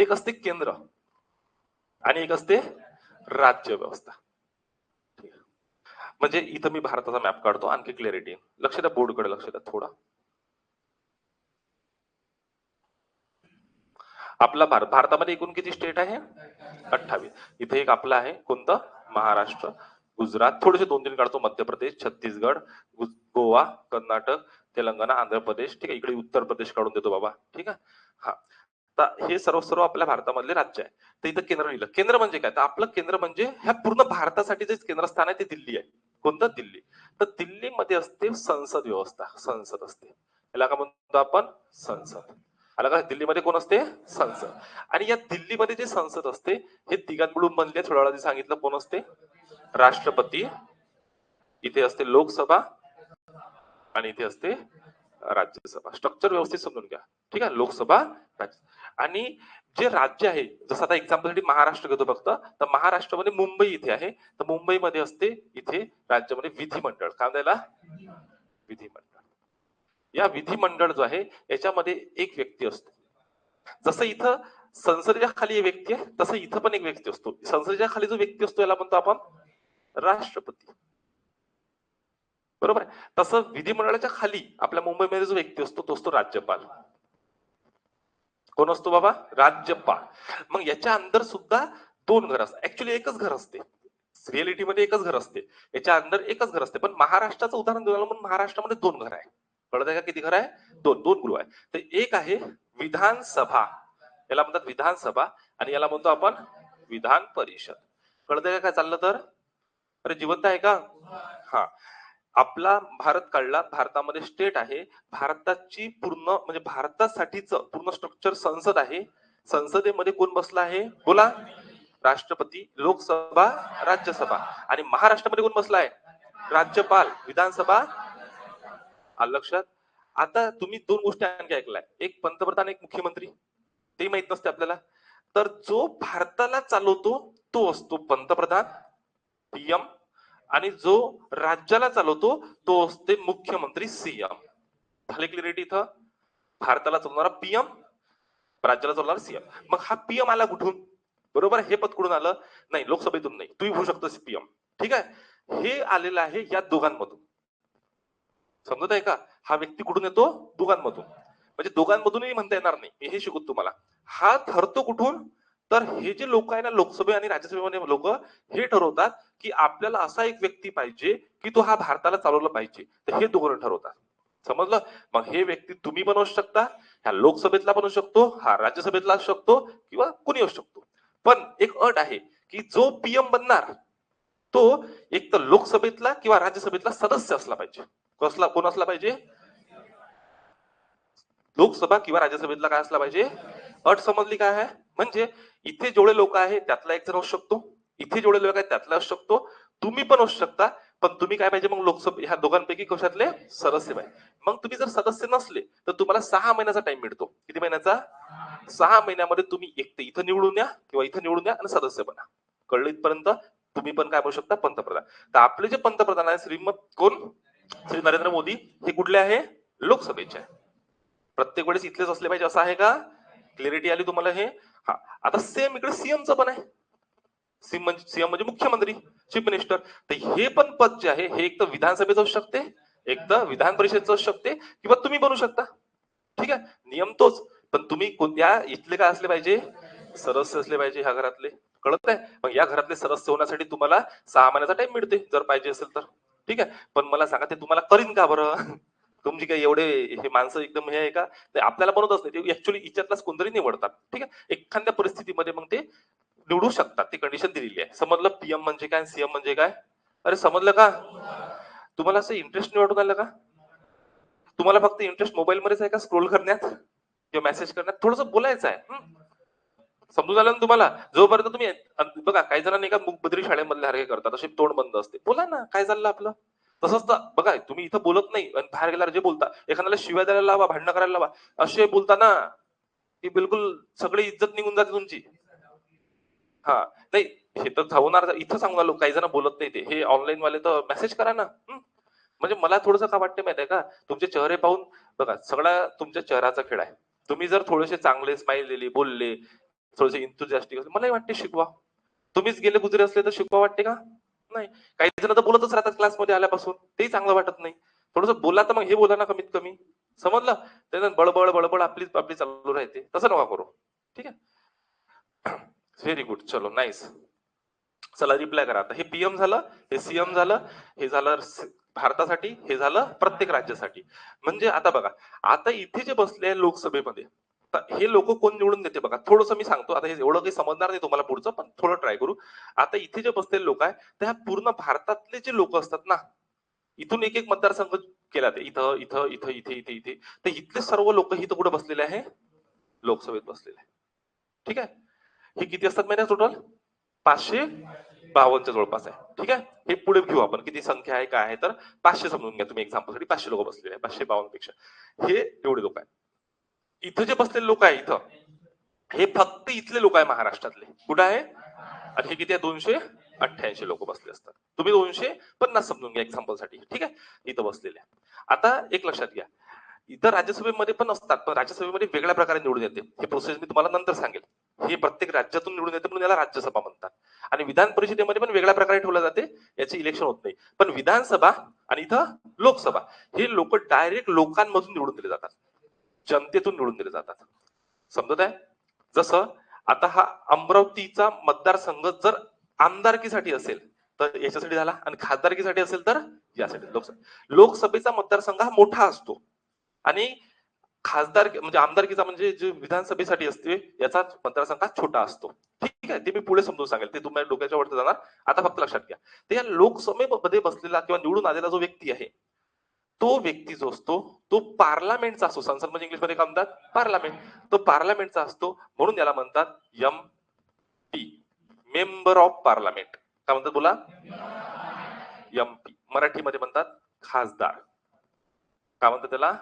एक असते केंद्र आणि एक असते राज्य व्यवस्था. म्हणजे इथं मी भारताचा मॅप काढतो आणखी क्लॅरिटी लक्ष द्या बोर्डकडे लक्ष द्या थोडा. आपला भारत भारतामध्ये एकूण किती स्टेट आहे? अठ्ठावीस. इथे एक आपला आहे कोणतं? महाराष्ट्र गुजरात. थोडेसे दोन तीन काढतो मध्य प्रदेश छत्तीसगड गोवा कर्नाटक तेलंगणा आंध्र प्रदेश. ठीक आहे इकडे उत्तर प्रदेश काढून देतो बाबा. ठीक आहे? हा. तर हे सर्व सर्व आपल्या भारतामधले राज्य आहे. तर इथं केंद्र लिहिलं. केंद्र म्हणजे काय? तर आपलं केंद्र म्हणजे ह्या पूर्ण भारतासाठी जे केंद्रस्थान आहे ते दिल्ली आहे. कोणतं? दिल्ली. तर दिल्लीमध्ये असते संसद व्यवस्था. संसद असते. याला का म्हणतो आपण? संसद. आला का दिल्लीमध्ये कोण असते? संसद. आणि या दिल्लीमध्ये जे संसद असते हे तिघात बनले थोड्या वेळा सांगितलं कोण असते? राष्ट्रपती. इथे असते लोकसभा आणि इथे असते राज्यसभा. स्ट्रक्चर व्यवस्थित समजून घ्या. ठीक आहे? लोकसभा राज्य आणि जे राज्य आहे जसं आता एक्झाम्पलसाठी महाराष्ट्र घेतो फक्त तर महाराष्ट्रामध्ये मुंबई इथे आहे. तर मुंबईमध्ये असते इथे राज्यामध्ये विधिमंडळ. काय म्हणायला? विधिमंडळ. या विधिमंडळ जो आहे याच्यामध्ये एक व्यक्ती असतो. जसं इथं संसदेच्या खाली एक व्यक्ती आहे तसं इथं पण एक व्यक्ती असतो. संसदेच्या खाली जो व्यक्ती असतो याला म्हणतो आपण राष्ट्रपती. बरोबर आहे? तसं विधिमंडळाच्या खाली आपल्या मुंबईमध्ये जो व्यक्ती असतो तो असतो राज्यपाल. कोण असतो बाबा? राज्यपाल. मग याच्या अंदर सुद्धा दोन घर असतात. ऍक्च्युली एकच घर असते. रिएलिटीमध्ये एकच घर असते. याच्या अंदर एकच घर असते. पण महाराष्ट्राचं उदाहरण देऊन म्हणून महाराष्ट्रामध्ये दोन घर आहे. कळत आहे का किती घर आहे? दोन दोन गृह आहे. तर एक आहे विधानसभा. याला म्हणतात विधानसभा आणि याला म्हणतो आपण विधान परिषद. कळत आहे का काय चाललं तर? अरे जिवंत आहे का? हा. आपला भारत काढला. भारतामध्ये स्टेट आहे. भारताची पूर्ण म्हणजे भारतासाठीच पूर्ण स्ट्रक्चर संसद आहे. संसदेमध्ये कोण बसला आहे? बोला. राष्ट्रपती लोकसभा राज्यसभा. आणि महाराष्ट्रामध्ये कोण बसला आहे? राज्यपाल विधानसभा. लक्षात? आता तुम्ही दोन गोष्टी आणखी ऐकलाय. एक पंतप्रधान एक मुख्यमंत्री. ते माहीत नसते आपल्याला. तर जो भारताला चालवतो तो असतो पंतप्रधान. पीएम आणि जो राज्याला चालवतो तो असते मुख्यमंत्री सीएम झाले क्लिअरिटी इथं? भारताला चालवणारा पीएम राज्याला चालवणारा सीएम मग हा पीएम आला कुठून? बरोबर? हे पद कुठून आलं? नाही लोकसभेतून नाही. तुम्ही होऊ शकतो पीएम ठीक आहे? हे आलेलं आहे या दोघांमधून. समजत आहे का? हा व्यक्ती कुठून येतो? दोघांमधून. म्हणजे दोघांमधूनही म्हणता येणार नाही. मी हे शिकवत तुम्हाला. हा ठरतो कुठून? तर हे जे लोक आहे ना लोकसभे आणि राज्यसभेमध्ये लोक हे ठरवतात की आपल्याला असा एक व्यक्ती पाहिजे की तो हा भारताला चालवलं पाहिजे. तर हे धोरण ठरवतात. समजलं? मग हे व्यक्ती तुम्ही बनवू शकता ह्या लोकसभेतला बनवू शकतो हा राज्यसभेतला असू शकतो किंवा कुणी असू शकतो. पण एक अट आहे की जो पीएम बनणार तो एक तर लोकसभेतला किंवा राज्यसभेतला सदस्य असला पाहिजे. कसला कोण असला पाहिजे? लोकसभा किंवा राज्यसभेतला काय असला पाहिजे? अट समजली काय आहे? म्हणजे इथे जेवढे लोक आहेत त्यातला एक जण असू शकतो. इथे जेवढे लोक आहेत त्यातला असू शकतो. तुम्ही पण असू शकता पण तुम्ही काय पाहिजे? मग लोकसभा ह्या दोघांपैकी कशातले? सदस्य पाहिजे. मग तुम्ही जर सदस्य नसले तर तुम्हाला सहा महिन्याचा टाइम मिळतो. किती महिन्याचा? सहा महिन्यामध्ये तुम्ही एक तर इथं निवडून या किंवा इथं निवडून या आणि सदस्य बना. कळलं इथपर्यंत? तुम्ही पण काय बोलू शकता? पंतप्रधान. तर आपले जे पंतप्रधान आहे श्रीमत कोण? श्री नरेंद्र मोदी. हे कुठले आहे? लोकसभेचे. आहे प्रत्येक वेळेस इथलेच असले पाहिजे. असं आहे का? क्लिअरिटी आली तुम्हाला हे? हा. आता सेम इकडे सीएमचं पण आहे. सीएम म्हणजे सीएम म्हणजे मुख्यमंत्री चीफ मिनिस्टर तर हे पण पद जे आहे हे एक तर विधानसभेचं असू शकते एक तर विधान परिषदेचं असू शकते किंवा तुम्ही बनू शकता. ठीक आहे? नियम तोच. पण तुम्ही कोणत्या इथले काय असले पाहिजे? सदस्य असले पाहिजे ह्या घरातले. कळत आहे? मग या घरातले सदस्य होण्यासाठी तुम्हाला सहा महिन्याचा टाइम मिळते जर पाहिजे असेल तर. ठीक आहे? पण मला सांगा ते तुम्हाला करीन का बरं? तुमची काही एवढे हे माणसं एकदम हे आहे का? ते आपल्याला बनवतच नाही. ते ऍक्च्युली इच्छातलाच कोणतरी निवडतात. ठीक आहे? एखाद्या परिस्थितीमध्ये मग ते निवडू शकतात. ती कंडिशन दिलेली आहे. समजलं? पीएम म्हणजे काय? सीएम म्हणजे काय? अरे समजलं का? तुम्हाला असं इंटरेस्ट निवडून आलं का? तुम्हाला फक्त इंटरेस्ट मोबाईल मध्येच आहे का? स्क्रोल करण्यात? किंवा मेसेज करण्यात? थोडस बोलायचं आहे. समजून आलं ना तुम्हाला? जोपर्यंत तुम्ही बघा काही जणांनी का मुखबद्री शाळेमधल्या हरके करतात. अशी तोंड बंद असते. बोला ना काय चाललं आपलं? तसंच तर बघा तुम्ही इथं बोलत नाही आणि बाहेर गेल्यावर जे बोलता एखाद्याला शिव्या द्यायला लावा भांडणं करायला लावा असे बोलताना की बिलकुल सगळी इज्जत निघून जाते तुमची. हा नाही हे तर धावणार इथं सांगून आलो काही जण बोलत नाही ते. हे ऑनलाईन वाले तर मेसेज करा ना. म्हणजे मला थोडंसं का वाटतं माहिती आहे का? तुमचे चेहरे पाहून बघा सगळा तुमच्या चेहराचा खेळ आहे. तुम्ही जर थोडेसे चांगले स्माईल दिली बोलले थोडेसे इंथुजॅस्टिक मलाही वाटते शिकवा. तुम्हीच गेले गुजरे असले तर शिकवा वाटते का? नाही. काही जण तर बोलतच राहतात क्लासमध्ये आल्यापासून. तेही चांगलं वाटत नाही. थोडस बोला तर मग हे बोला ना कमीत कमी समजलं? त्यानंतर बळबळ बळबळ आपली आपली चालू राहते. तसं नका करू. ठीक आहे? व्हेरी गुड चलो नाईस चला रिप्लाय करा. आता हे पीएम झालं हे सीएम झालं हे झालं भारतासाठी हे झालं प्रत्येक राज्यासाठी. म्हणजे आता बघा आता इथे जे बसले लोकसभेमध्ये हे लोक कोण निवडून देते बघा. थोडंसं मी सांगतो आता हे एवढं काही समजणार नाही तुम्हाला पुढचं पण थोडं ट्राय करू. आता इथे जे बसलेले लोक आहे तर ह्या पूर्ण भारतातले जे लोक असतात ना इथून एक एक मतदारसंघ केला ते. इथं इथं इथं इथे इथे इथे. तर इथले सर्व लोक इथं कुठे बसलेले आहे? लोकसभेत बसलेले आहे. ठीक आहे? हे किती असतात माहिती टोटल पाचशे बावनच्या जवळपास आहे. ठीक आहे? हे पुढे घेऊ आपण. किती संख्या आहे काय आहे तर पाचशे समजून घ्या तुम्ही. एक्झाम्पलसाठी पाचशे लोक बसलेले आहे पाचशे बावन्नपेक्षा हे एवढे लोक आहेत. इथं जे बसलेले लोक आहे इथं हे फक्त इथले लोक आहे महाराष्ट्रातले. कुठं आहे? आणि हे किती आहे? दोनशे अठ्ठ्याऐंशी लोक बसले असतात. तुम्ही दोनशे पन्नास समजून घ्या एक्झाम्पलसाठी ठीक आहे? इथं बसलेले आता एक लक्षात घ्या. इथं राज्यसभेमध्ये पण असतात पण राज्यसभेमध्ये वेगळ्या प्रकारे निवडून येते. हे प्रोसेस मी तुम्हाला नंतर सांगेल. हे प्रत्येक राज्यातून निवडून येते म्हणून याला राज्यसभा म्हणतात. आणि विधान परिषदेमध्ये पण वेगळ्या प्रकारे ठेवलं जाते याचे इलेक्शन होत नाही. पण विधानसभा आणि इथं लोकसभा हे लोक डायरेक्ट लोकांमधून निवडून दिले जातात. जनतेतून निवडून दिले जातात. समजत आहे जसं आता हा अमरावतीचा मतदारसंघ जर आमदारकीसाठी असेल तर याच्यासाठी झाला. आणि खासदारकीसाठी असेल तर यासाठी. लोकसभा लोकसभेचा मतदारसंघ हा मोठा असतो. आणि खासदार म्हणजे आमदारकीचा म्हणजे जे विधानसभेसाठी असते याचा मतदारसंघ छोटा असतो. ठीक आहे? ते मी पुढे समजून सांगेल. ते तुम्हाला डोक्याच्या वरती जाणार. आता फक्त लक्षात घ्या. तर या लोकसभेमध्ये बसलेला किंवा निवडून आलेला जो व्यक्ती आहे तो व्यक्ती जो असतो तो पार्लमेंटचा असतो. संसद म्हणजे इंग्लिशमध्ये काय म्हणतात? पार्लमेंट. तो पार्लमेंटचा असतो म्हणून याला म्हणतात M P. Member of parliament. काय म्हणतात बोला? M P. मराठीमध्ये म्हणतात खासदार. काय म्हणतात त्याला?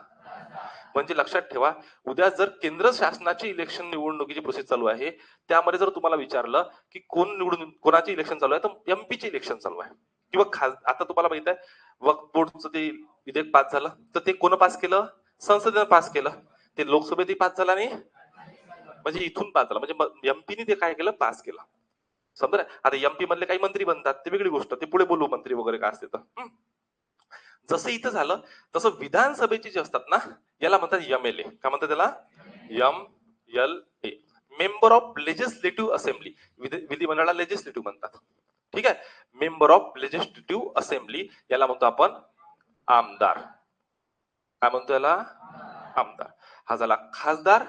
म्हणजे लक्षात ठेवा उद्या जर केंद्र शासनाची इलेक्शन निवडणुकीची प्रोसेस चालू आहे त्यामध्ये जर तुम्हाला विचारलं की कोण निवडून कोणाची इलेक्शन चालू आहे तर एमपीचे इलेक्शन चालू आहे. किंवा खास आता तुम्हाला माहीत आहे वक्फ बोर्डचं ते विधेयक पास झालं तर ते कोण पास केलं? संसदेनं पास केलं. ते लोकसभेतही पास झालं आणि म्हणजे इथून पास झालं. म्हणजे एमपीने ते काय केलं? पास केलं. समजा आता एमपी मधले काही मंत्री बनतात ते वेगळी गोष्ट. ते पुढे बोलू मंत्री वगैरे काय असते तर. जसं इथं झालं तसं विधानसभेचे जे असतात ना याला म्हणतात एम एल ए काय म्हणतात त्याला? M L A member of legislative assembly विधिमंडळाला legislative म्हणतात. ठीक आहे? मेंबर ऑफ लेजिस्लेटिव्ह असेंब्ली याला म्हणतो आपण आमदार. काय म्हणतो याला? आमदार. हा झाला खासदार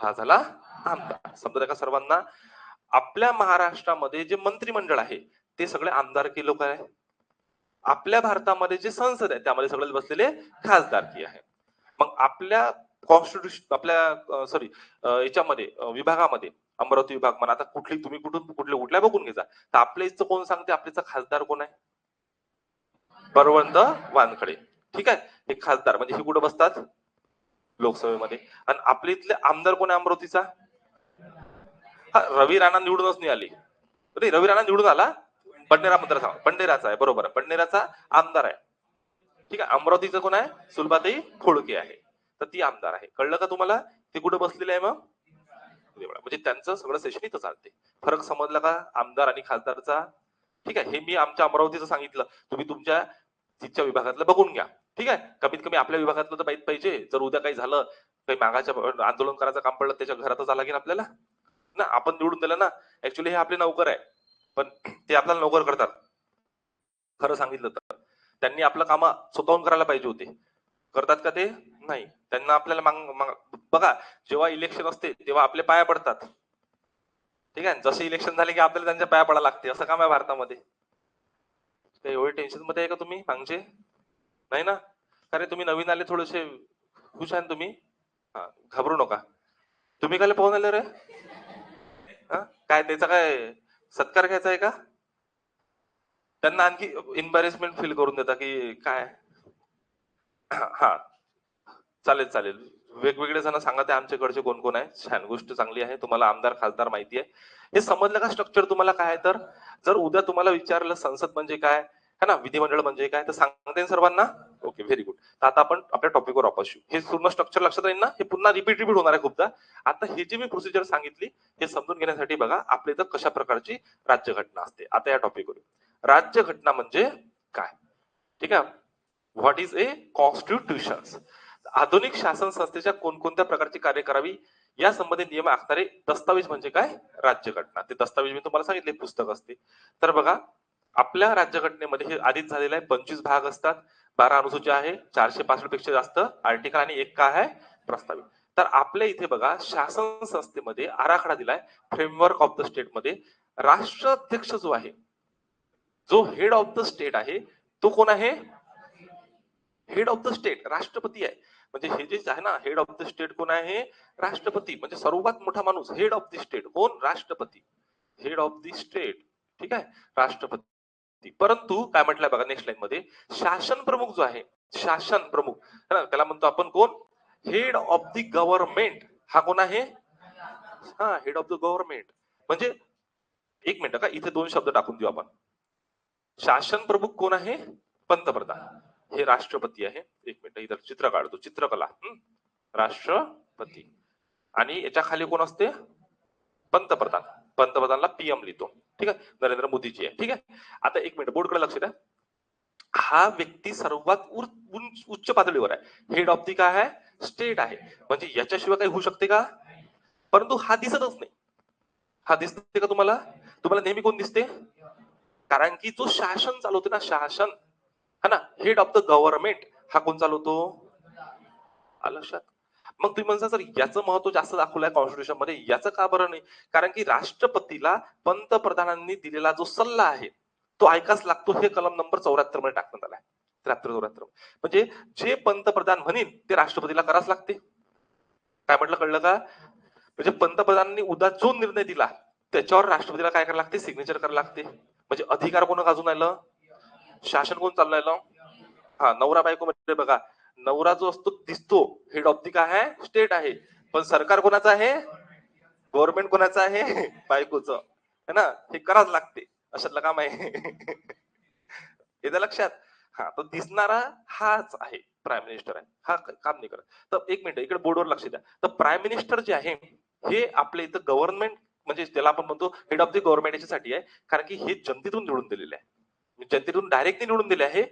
हा झाला आमदार. समजा का सर्वांना? आपल्या महाराष्ट्रामध्ये जे मंत्रिमंडळ आहे ते सगळे आमदारकी लोक आहे आपल्या भारतामध्ये जे संसद आहे त्यामध्ये सगळे बसलेले खासदारकी आहे मग आपल्या कॉन्स्टिट्यूशन आपल्या सॉरी याच्यामध्ये विभागामध्ये अमरावती विभाग म्हणा. आता कुठली तुम्ही कुठून कुठले कुठल्या बघून घ्या तर आपल्या कोण सांगते? आपल्याचा खासदार कोण आहे? बळवंत वानखडे. ठीक आहे? हे खासदार म्हणजे हे कुठं बसतात? लोकसभेमध्ये. आणि आपल्या इथले आमदार कोण आहे अमरावतीचा? हा रवी राणा निवडूनच नाही आली. नाही रवी राणा निवडून आला? बंडेरा मतदारसंघ बंडेराचा आहे बरोबर. आहे बंडेराचा आमदार आहे. ठीक आहे? अमरावतीचं कोण आहे? सुलभाताई खोडके आहे. तर ती आमदार आहे. कळलं का तुम्हाला? ते कुठे बसलेले आहे मग? देवळा. म्हणजे त्यांचं सगळं सेशन इथं चालते फरक समजला का? आमदार आणि खासदारचा? ठीक आहे हे मी आमच्या अमरावतीचं सांगितलं. तुम्ही तुमच्या तिथच्या विभागातलं बघून घ्या. ठीक आहे? कमीत कमी आपल्या विभागातलं तर माहीत पाहिजे. जर उद्या काही झालं काही मागाच्या आंदोलन करायचं काम पडलं त्याच्या घरातच आला की आपल्याला? ना आपण निवडून दिलं ना. ऍक्च्युली हे आपले नोकर आहे. पण ते आपल्याला नोकर करतात. खरं सांगितलं तर. त्यांनी आपलं काम स्वतःहून करायला पाहिजे होते. करतात का ते? नाही. त्यांना आपल्याला मांग बघा जेव्हा इलेक्शन असते तेव्हा आपले पाया पडतात. ठीक आहे? जसे इलेक्शन झाले की आपल्याला त्यांच्या पाया पडायला लागते. असं काम आहे भारतामध्ये. काही एवढे टेन्शनमध्ये आहे का तुम्ही मागचे नाही ना? कारण तुम्ही नवीन आले थोडेसे खुश आहे तुम्ही? हा घाबरू नका. तुम्ही काय पाहून आले रे? हा? काय त्याचा काय सत्कार घ्यायचा आहे का? त्यांना आणखी एम्बॅरेसमेंट फील करून देता की काय? हा चालेल चालेल. वेगवेगळे जण सांगा ते आमच्याकडचे कोण कोण आहे? छान गोष्ट चांगली आहे. तुम्हाला आमदार खासदार माहिती आहे. हे समजलं का स्ट्रक्चर तुम्हाला काय तर जर उद्या तुम्हाला विचारलं संसद म्हणजे काय? है ना? विधिमंडळ म्हणजे काय? तर सांगता सर्वांना. ओके व्हेरी गुड तर आता आपण आपल्या टॉपिकवर वापस येऊ. हे पूर्ण स्ट्रक्चर लक्षात राहील ना? हे पुन्हा रिपीट रिपीट होणार आहे खूपदा. आता हे जे मी प्रोसिजर सांगितली हे समजून घेण्यासाठी बघा आपल्या इथं कशा प्रकारची राज्यघटना असते. आता या टॉपिकवर राज्यघटना म्हणजे काय? ठीक आहे? व्हॉट इज ए कॉन्स्टिट्युशन आधुनिक शासन संस्थेच्या कोणकोणत्या प्रकारची कार्य करावी या संबंधी नियम आखणारे दस्तावेज म्हणजे काय? राज्यघटना. ते दस्तावेज मी तुम्हाला सांगितले पुस्तक असते. तर बघा आपल्या राज्यघटनेमध्ये हे आधीच झालेलं आहे. पंचवीस भाग असतात. बारा अनुसूची आहे. चारशे पासष्टपेक्षा जास्त आर्टिकल आणि एक काय आहे? प्रस्तावित. तर आपल्या इथे बघा शासन संस्थेमध्ये आराखडा दिलाय. फ्रेमवर्क ऑफ द स्टेटमध्ये. राष्ट्राध्यक्ष जो आहे जो हेड ऑफ द स्टेट आहे तो कोण आहे? हेड ऑफ द स्टेट राष्ट्रपती आहे. म्हणजे हे जे आहे ना हेड ऑफ द स्टेट कोण आहे? राष्ट्रपती. म्हणजे सर्वात मोठा माणूस हेड ऑफ द स्टेट कोण? राष्ट्रपती. हेड ऑफ द स्टेट ठीक आहे? राष्ट्रपती. परंतु काय म्हटलंय बघा नेक्स्ट लाईन मध्ये शासन प्रमुख जो आहे शासन प्रमुख है ना? त्याला म्हणतो आपण कोण? हेड ऑफ द गव्हर्नमेंट हा कोण आहे? हा हेड ऑफ द गव्हर्नमेंट म्हणजे एक मिनिट का इथे दोन शब्द टाकून देऊ आपण. शासन प्रमुख कोण आहे? पंतप्रधान. हे राष्ट्रपती आहे. एक मिनिट इथं चित्र काढतो. चित्रकला. राष्ट्रपती. आणि याच्या खाली कोण असते? पंतप्रधान. पंतप्रधानला पीएम लिहितो. ठीक आहे? नरेंद्र मोदीजी आहे. ठीक आहे? आता एक मिनिट बोर्डकडे लक्ष द्या. हा व्यक्ती सर्वात उर- उच्च पातळीवर आहे. हेड ऑफ दी काय आहे? स्टेट आहे. म्हणजे याच्याशिवाय काही होऊ शकते का? परंतु हा दिसतच नाही. हा दिसते का तुम्हाला? तुम्हाला नेहमी कोण दिसते? कारण की जो शासन चालवते ना शासन हा ना? हेड ऑफ द गव्हर्नमेंट हा कोण चालवतो? आलं लक्षात. मग तुम्ही म्हणता सर याचं महत्त्व जास्त दाखवलंय कॉन्स्टिट्यूशनमध्ये. याचं का बरं नाही? कारण की राष्ट्रपतीला पंतप्रधानांनी दिलेला जो सल्ला आहे तो ऐकाच लागतो. हे कलम नंबर चौऱ्याहत्तरमध्ये टाकण्यात आलाय. त्र्याहत्तर चौऱ्याहत्तर. म्हणजे जे पंतप्रधान म्हणेन ते राष्ट्रपतीला करावंच लागते. काय म्हटलं कळलं का? म्हणजे पंतप्रधानांनी उद्या जो निर्णय दिला त्याच्यावर राष्ट्रपतीला काय करायला लागते? सिग्नेचर करायला लागते. म्हणजे अधिकार कोण गाजून आलं? शासन कोण चाललंय हा नवरा बायको म्हणजे बघा. नवरा जो असतो दिसतो. हेड ऑफ दी काय आहे? स्टेट आहे. पण सरकार कोणाचं आहे? गव्हर्नमेंट कोणाचं आहे? बायकोचं. है ना? हे कराच लागते. अशातलं काम आहे. येत्या लक्षात? हा तो दिसणारा हाच आहे. प्राईम मिनिस्टर आहे. हा काम नाही करत. तर एक मिनिट इकडे बोर्डवर लक्ष द्या. तर प्राईम मिनिस्टर जे आहे हे आपल्या इथं गव्हर्नमेंट म्हणजे त्याला आपण म्हणतो हेड ऑफ द गव्हर्नमेंट याच्यासाठी आहे. कारण की हे जनतेतून निवडून दिलेले आहे. जनतेतून डायरेक्टली निवडून दिले आहे.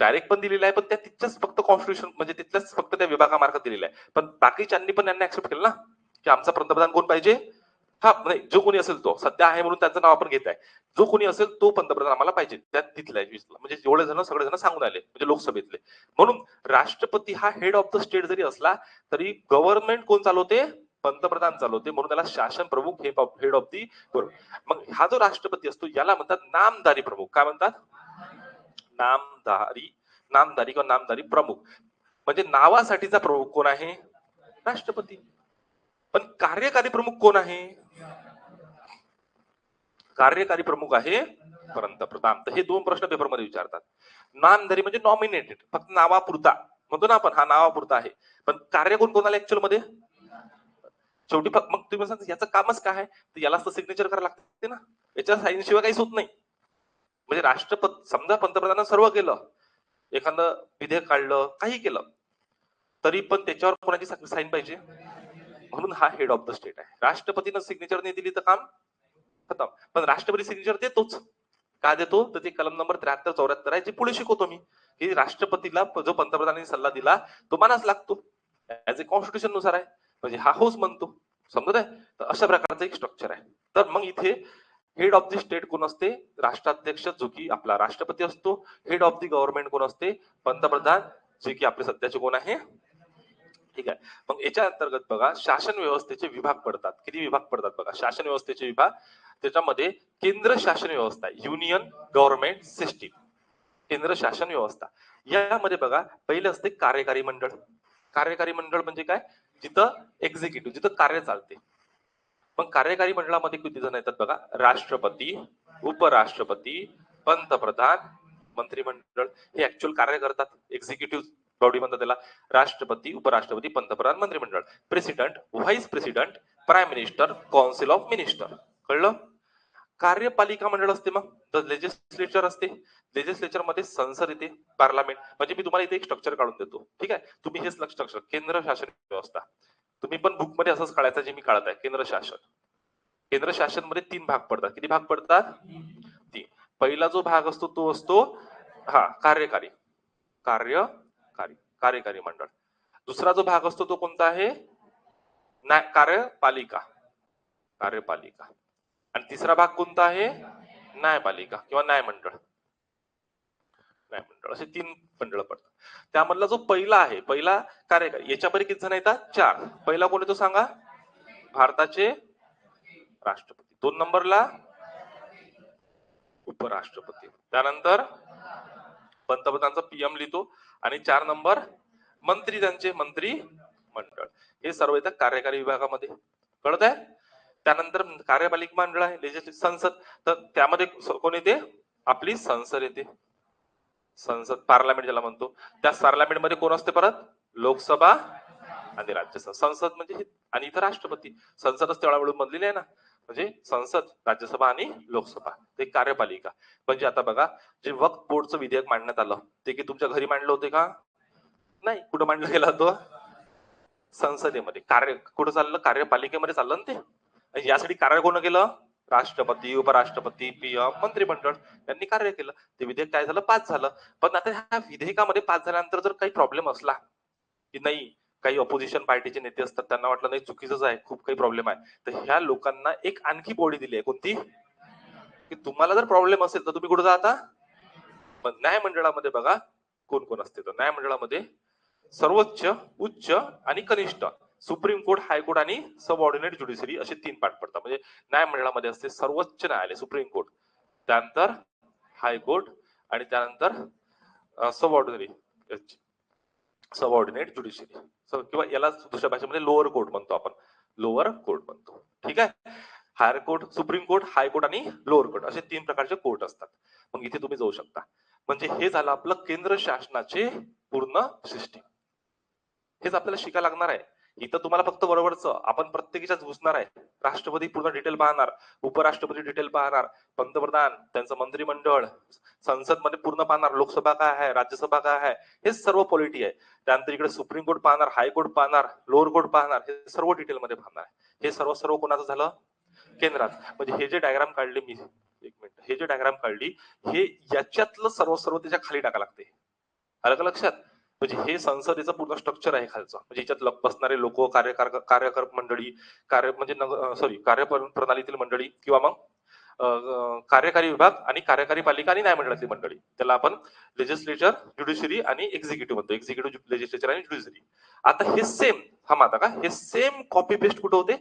डायरेक्ट पण दिलेलं आहे पण त्या तिथच्याच फक्त कॉन्स्टिट्युशन म्हणजे तिथल्याच फक्त त्या विभागामार्फत दिलेलं आहे. पण बाकीच्यांनी पण यांना ऍक्सेप्ट केलं ना? की आमचा पंतप्रधान कोण पाहिजे? हा नाही जो कोणी असेल तो. सध्या आहे म्हणून त्यांचं नाव आपण घेत आहे. जो कोणी असेल तो पंतप्रधान आम्हाला पाहिजे. त्यात तिथल्या म्हणजे जेवढे जण सगळे जण सांगून आले म्हणजे लोकसभेतले. म्हणून राष्ट्रपती हा हेड ऑफ द स्टेट जरी असला तरी गव्हर्नमेंट कोण चालवते? पंतप्रधान चालवते म्हणून त्याला शासन प्रमुख हे हेड ऑफ दी मग हा जो राष्ट्रपती असतो याला म्हणतात नामधारी प्रमुख. काय म्हणतात? नामधारी नामदारी किंवा नामदारी प्रमुख. म्हणजे नावासाठीचा प्रमुख कोण आहे? राष्ट्रपती. पण कार्यकारी प्रमुख कोण आहे? कार्यकारी प्रमुख आहे पंतप्रधान. तर हे दोन प्रश्न पेपरमध्ये विचारतात. नामधारी म्हणजे नॉमिनेटेड फक्त नावापुरता. म्हणतो ना आपण हा नावापुरता आहे. पण कार्य कोण कोणाला ऍक्च्युअलमध्ये? शेवटी फक्त मग तुम्ही सांगा याचं कामच काय तर यालाच तर सिग्नेचर करायला लागते ना. याच्या साईन शिवाय काहीच होत नाही. म्हणजे राष्ट्रपती समजा पंतप्रधान सर्व केलं एखादं विधेयक काढलं काही केलं तरी पण त्याच्यावर कोणाची साईन पाहिजे? म्हणून हा हेड ऑफ द स्टेट आहे. राष्ट्रपतीनं सिग्नेचर नाही दिली तर काम खतम. पण राष्ट्रपती सिग्नेचर देतोच. का देतो? तर ते कलम नंबर त्र्याहत्तर चौऱ्याहत्तर आहे जे पुढे शिकवतो मी. की राष्ट्रपतीला जो पंतप्रधानांनी सल्ला दिला तो मानाच लागतो. ऍज ए कॉन्स्टिट्यूशननुसार आहे. म्हणजे हा हाऊस म्हणतो. समजत आहे? तर अशा प्रकारचं एक स्ट्रक्चर आहे. तर मग इथे हेड ऑफ द स्टेट कोण असते? राष्ट्राध्यक्ष जो की आपला राष्ट्रपती असतो. हेड ऑफ द गव्हर्नमेंट कोण असते? पंतप्रधान जे की आपले सध्याचे कोण आहे? ठीक आहे. मग याच्या अंतर्गत बघा शासन व्यवस्थेचे विभाग पडतात. किती विभाग पडतात बघा? शासन व्यवस्थेचे विभाग त्याच्यामध्ये केंद्र शासन व्यवस्था युनियन गव्हर्नमेंट सिस्टीम केंद्र शासन व्यवस्था. यामध्ये बघा पहिले असते कार्यकारी मंडळ. कार्यकारी मंडळ म्हणजे काय? जिथं एक्झिक्युटिव्ह जिथं कार्य चालते. पण कार्यकारी मंडळामध्ये किती जण येतात बघा? राष्ट्रपती उपराष्ट्रपती पंतप्रधान मंत्रिमंडळ हे ऍक्च्युअल कार्य करतात. एक्झिक्युटिव्ह बॉडी म्हणतात त्याला. राष्ट्रपती उपराष्ट्रपती पंतप्रधान मंत्रिमंडळ. President vice president prime minister council of minister कळलं? कार्यपालिका मंडळ असते मग. लेजिस्लेचर असते. लेजिस्लेचरमध्ये संसद येते पार्लमेंट म्हणजे मी तुम्हाला इथे एक स्ट्रक्चर काढून देतो. ठीक आहे? तुम्ही हेच लक्ष स्ट्रक्चर केंद्र शासन व्यवस्था. तुम्ही पण बुकमध्ये असंच काढायचं जे मी काढत आहे. केंद्र शासन. केंद्र शासनमध्ये तीन भाग पडतात. किती भाग पडतात? तीन. पहिला जो भाग असतो तो असतो हा कार्यकारी. कार्यकारी. कार्यकारी मंडळ. दुसरा जो भाग असतो तो कोणता आहे? कार्यपालिका. कार्यपालिका. आणि तिसरा भाग कोणता आहे? न्यायपालिका किंवा न्यायमंडळ. न्यायमंडळ असे तीन मंडळ पडतात. त्यामधला जो पहिला आहे पहिला कार्यकारी याच्यापैकी किती जण येतात? चार. पहिला कोण येतो सांगा? भारताचे राष्ट्रपती. दोन नंबरला उपराष्ट्रपती. त्यानंतर पंतप्रधानचा पीएम लिहितो आणि चार नंबर मंत्री त्यांचे मंत्री मंडळ हे सर्व येतात कार्यकारी विभागामध्ये. कळत आहे त्यानंतर कार्यपालिका मंडळ आहे लेजिस्लेटिव्ह संसद. तर त्यामध्ये कोण येते? आपली संसद येते. संसद पार्लमेंट ज्याला म्हणतो. त्या पार्लमेंटमध्ये कोण असते परत? लोकसभा आणि राज्यसभा. संसद म्हणजे आणि इथं राष्ट्रपती. संसदच तेवढा वेळून बनलेली आहे ना. म्हणजे संसद राज्यसभा आणि लोकसभा. ते कार्यपालिका. म्हणजे आता बघा जे वक्फ बोर्डचं विधेयक मांडण्यात आलं ते की तुमच्या घरी मांडलं होते का? नाही. कुठं मांडलं गेलं होतं? संसदेमध्ये. कार्य कुठं चाललं? कार्यपालिकेमध्ये चाललं ना ते? यासाठी कार्य कोण केलं? राष्ट्रपती उपराष्ट्रपती पीएम मंत्रिमंडळ यांनी कार्य केलं. ते विधेयक काय झालं? पास झालं. पण आता ह्या विधेयकामध्ये पास झाल्यानंतर जर काही प्रॉब्लेम असला की नाही काही ऑपोजिशन पार्टीचे नेते असतात त्यांना वाटलं नाही चुकीचंच आहे खूप काही प्रॉब्लेम आहे. तर ह्या लोकांना एक आणखी बॉडी दिली आहे. कोणती? की तुम्हाला जर प्रॉब्लेम असेल तर तुम्ही कुठे जाता? न्यायमंडळामध्ये न्याय मंडळामध्ये बघा कोण कोण असते तर न्याय मंडळामध्ये सर्वोच्च उच्च आणि कनिष्ठ. सुप्रीम कोर्ट हायकोर्ट आणि सबऑर्डिनेट ज्युडिशरी असे तीन पाठ पडतात. म्हणजे न्याय मंडळामध्ये असते सर्वोच्च न्यायालय सुप्रीम कोर्ट. त्यानंतर हायकोर्ट आणि त्यानंतर सबऑर्डिनरी सबऑर्डिनेट ज्युडिशरी. किंवा याला दुसऱ्या भाषेमध्ये लोअर कोर्ट म्हणतो आपण. लोअर कोर्ट म्हणतो. ठीक आहे? Higher court supreme court high court आणि लोअर कोर्ट असे तीन प्रकारचे कोर्ट असतात. मग इथे तुम्ही जाऊ शकता. म्हणजे हे झालं आपलं केंद्र शासनाचे पूर्ण सिस्टीम. हेच आपल्याला शिकायला लागणार आहे. इथं तुम्हाला फक्त बरोबरच आपण प्रत्येकीच्याच घुसणार आहे. राष्ट्रपती पूर्ण डिटेल पाहणार उपराष्ट्रपती डिटेल पाहणार पंतप्रधान त्यांचं मंत्रिमंडळ संसदमध्ये पूर्ण पाहणार लोकसभा काय आहे राज्यसभा काय आहे हे सर्व पॉलिटी आहे. त्यानंतर इकडे सुप्रीम कोर्ट पाहणार हायकोर्ट पाहणार लोअर कोर्ट पाहणार हे सर्व डिटेल मध्ये पाहणार हे सर्व सर्व कोणाचं झालं? केंद्रात म्हणजे हे जे डायग्राम काढले मी एक मिनिट हे जे डायग्राम काढली हे याच्यातलं सर्व सर्व त्याच्याखाली टाका लागते. आलं का लक्षात? म्हणजे हे संसदेचं पूर्ण स्ट्रक्चर आहे खालचं. म्हणजे याच्यात बसणारे लोक कार्यकार कार्यकर मंडळी कार्य म्हणजे सॉरी कार्य प्रणालीतील मंडळी किंवा मग कार्यकारी विभाग आणि कार्यकारी पालिका आणि न्यायमंडळातली मंडळी. त्याला आपण लेजिस्लेचर ज्युडिशरी आणि एक्झिक्युटिव्ह म्हणतो. एक्झिक्युटिव्ह लेजिस्लेचर आणि ज्युडिशरी आता हे सेम हा आता का? हे सेम कॉपी पेस्ट कुठं होते?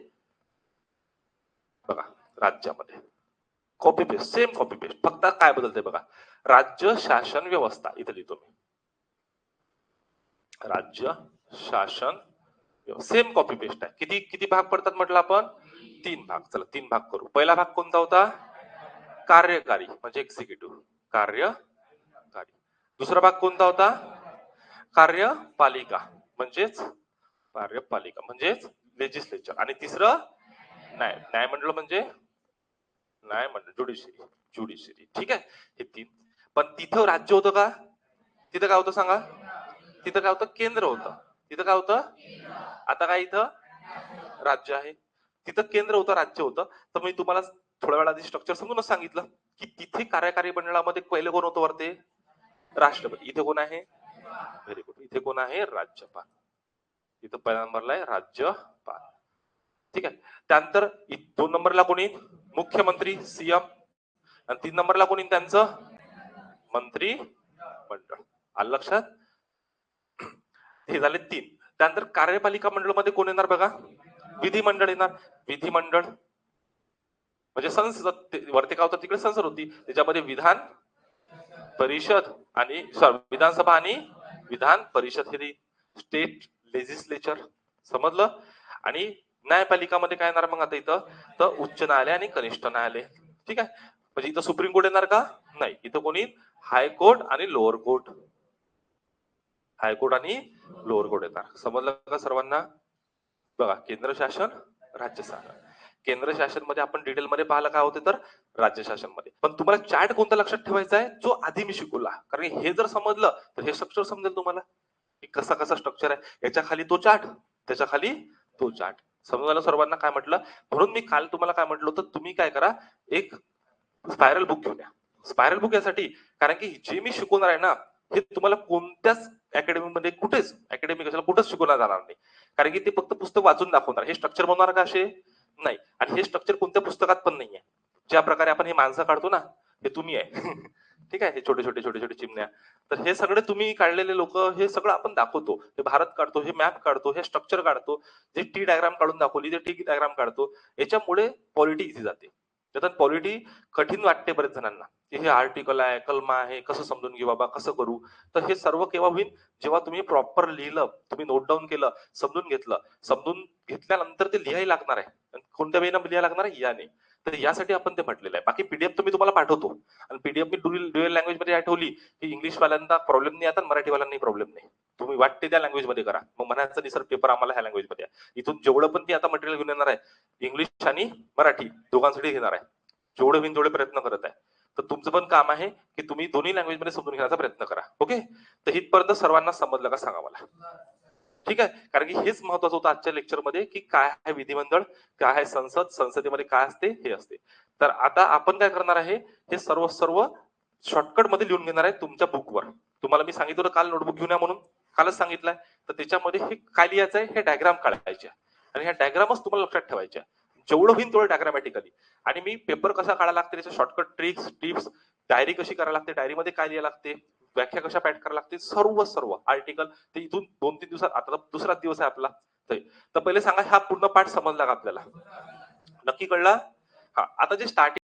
बघा राज्यामध्ये. Copy paste same copy paste फक्त काय बदलते बघा? राज्य शासन व्यवस्था इथे लिहितो मी. राज्य शासन सेम कॉपी पेस्ट आहे. किती किती भाग पडतात म्हटलं आपण? तीन भाग. चला तीन भाग करू. पहिला भाग कोणता होता? कार्यकारी म्हणजे एक्झिक्युटिव्ह कार्यकारी. दुसरा भाग कोणता होता? कार्यपालिका म्हणजेच कार्यपालिका म्हणजेच लेजिस्लेचर आणि तिसरं न्याय न्यायमंडळ म्हणजे? न्यायमंडळ ज्युडिशरी ज्युडिशरी ठीक आहे? हे तीन. पण तिथं राज्य होतं का? तिथं काय होतं सांगा? तिथं काय होतं? केंद्र होतं. तिथं काय होतं? आता काय इथं? राज्य आहे. तिथं केंद्र होतं राज्य होतं. तर मी तुम्हाला थोड्या वेळा आधी स्ट्रक्चर समजूनच सांगितलं की तिथे कार्यकारी मंडळामध्ये पहिले कोण होतं वरते? राष्ट्रपती. इथे कोण आहे? व्हेरी गुड इथे कोण आहे? राज्यपाल. इथं पहिल्या नंबरला आहे राज्यपाल. ठीक आहे. त्यानंतर दोन नंबरला कोणी मुख्यमंत्री सीएम आणि तीन नंबरला कोणी त्यांचं? मंत्री मंडळ आलं लक्षात? हे झाले तीन. त्यानंतर कार्यपालिका मंडळमध्ये कोण येणार बघा? विधिमंडळ येणार. विधिमंडळ म्हणजे संसद. वरती काय होतं? तिकडे संसद होती. त्याच्यामध्ये विधान परिषद आणि विधानसभा आणि विधान परिषद हे स्टेट लेजिस्लेचर समजलं. आणि न्यायपालिकामध्ये काय येणार मग आता इथं? तर उच्च न्यायालय आणि कनिष्ठ न्यायालय. ठीक आहे? म्हणजे इथं सुप्रीम कोर्ट येणार का? नाही. इथं कोणी? हायकोर्ट आणि लोअर कोर्ट. हायकोर्ट आणि लोअर कोर्ट येतात. समजलं का सर्वांना? बघा केंद्र शासन राज्य शासन. केंद्र शासनमध्ये आपण डिटेलमध्ये पाहिलं काय होते तर राज्य शासनमध्ये. पण तुम्हाला चार्ट कोणता लक्षात ठेवायचा आहे? जो आधी मी शिकवला. कारण हे जर समजलं तर हे स्ट्रक्चर समजेल तुम्हाला. की कसा कसा स्ट्रक्चर आहे? याच्या खाली तो चार्ट. त्याच्याखाली तो चार्ट. समजून सर्वांना काय म्हटलं? म्हणून मी काल तुम्हाला काय म्हटलं होतं? तुम्ही काय करा? एक स्पायरल बुक घेऊन या. स्पायरल बुक यासाठी कारण की जे मी शिकवणार आहे ना हे तुम्हाला कोणत्याच अकॅडमीमध्ये कुठेच अकॅडमी कशाला कुठेच शिकवला जाणार नाही. कारण की ते फक्त पुस्तक वाचून दाखवणार. हे स्ट्रक्चर बनवणार का असे? नाही. आणि हे स्ट्रक्चर कोणत्या पुस्तकात पण नाहीये. ज्या प्रकारे आपण हे माणसं काढतो ना हे तुम्ही आहे. ठीक आहे? हे छोटे छोटे छोटे छोटे चिमण्या. तर हे सगळे तुम्ही काढलेले लोक हे सगळं आपण दाखवतो. हे भारत काढतो हे मॅप काढतो हे स्ट्रक्चर काढतो. जे टी डायग्राम काढून दाखवली जे टी डायग्राम काढतो याच्यामुळे पॉलिटी इझी जाते. पॉलिटी कठीण वाटते बरेच जणांना. की हे आर्टिकल आहे कलमा आहे कसं समजून घेऊ बाबा कसं करू? तर हे सर्व केव्हा होईल जेव्हा तुम्ही प्रॉपर लिहिलं तुम्ही नोट डाऊन केलं समजून घेतलं समजून घेतल्यानंतर ते लिहायला लागणार आहे. आणि कोणत्या वेळेला लिहायला लागणार आहे? याने. तर यासाठी आपण ते म्हटलेलं आहे. बाकी पीडीएफ तुम्ही तुम्हाला पाठवतो. आणि पीडीएफ मी ड्युअल लँग्वेजमध्ये आठवली की इंग्लिशवाल्यांना प्रॉब्लेम नाही आता मराठीवाल्यांनाही प्रॉब्लेम नाही. तुम्ही वाटते त्या लँग्वेजमध्ये करा. मग म्हणायचं निसर्ग पेपर आम्हाला ह्या लँग्वेजमध्ये इथून जेवढं पण ती आता मटेरियल घेऊन येणार आहे इंग्लिश आणि मराठी दोघांसाठी घेणार आहे. जेवढे होईल तेवढे प्रयत्न करत आहे. तर तुमचं पण काम आहे की तुम्ही दोन्ही लँग्वेजमध्ये समजून घेण्याचा प्रयत्न करा. ओके तर इथपर्यंत सर्वांना समजलं का सांगा मला. ठीक आहे? कारण की हेच महत्वाचं होतं आजच्या लेक्चरमध्ये की काय आहे विधिमंडळ काय आहे संसद संसदेमध्ये काय असते हे असते. तर आता आपण काय करणार आहे? हे सर्व सर्व शॉर्टकटमध्ये लिहून घेणार आहे तुमच्या बुकवर तुम्हाला मी सांगितलं होतं काल नोटबुक घेऊन या म्हणून. कालच सांगितलंय. तर त्याच्यामध्ये हे काय लिहायचं आहे? हे डायग्राम काढायचे आणि ह्या डायग्रामच तुम्हाला लक्षात ठेवायच्या जेवढं होईल तेवढं डायग्रामॅटिकली आणि मी पेपर कसा काढायला लागते त्याचे शॉर्टकट ट्रिक्स टिप्स डायरी कशी करायला लागते डायरीमध्ये काय लिहायला लागते व्याख्या कशा पॅट करायला लागते सर्व सर्व आर्टिकल ते इथून दोन तीन दिवसात आता दुसरा दिवस आहे आपला. तर पहिले सांगा हा पूर्ण पाठ समजला का आपल्याला? नक्की कळला? हा आता जे स्टार्टिंग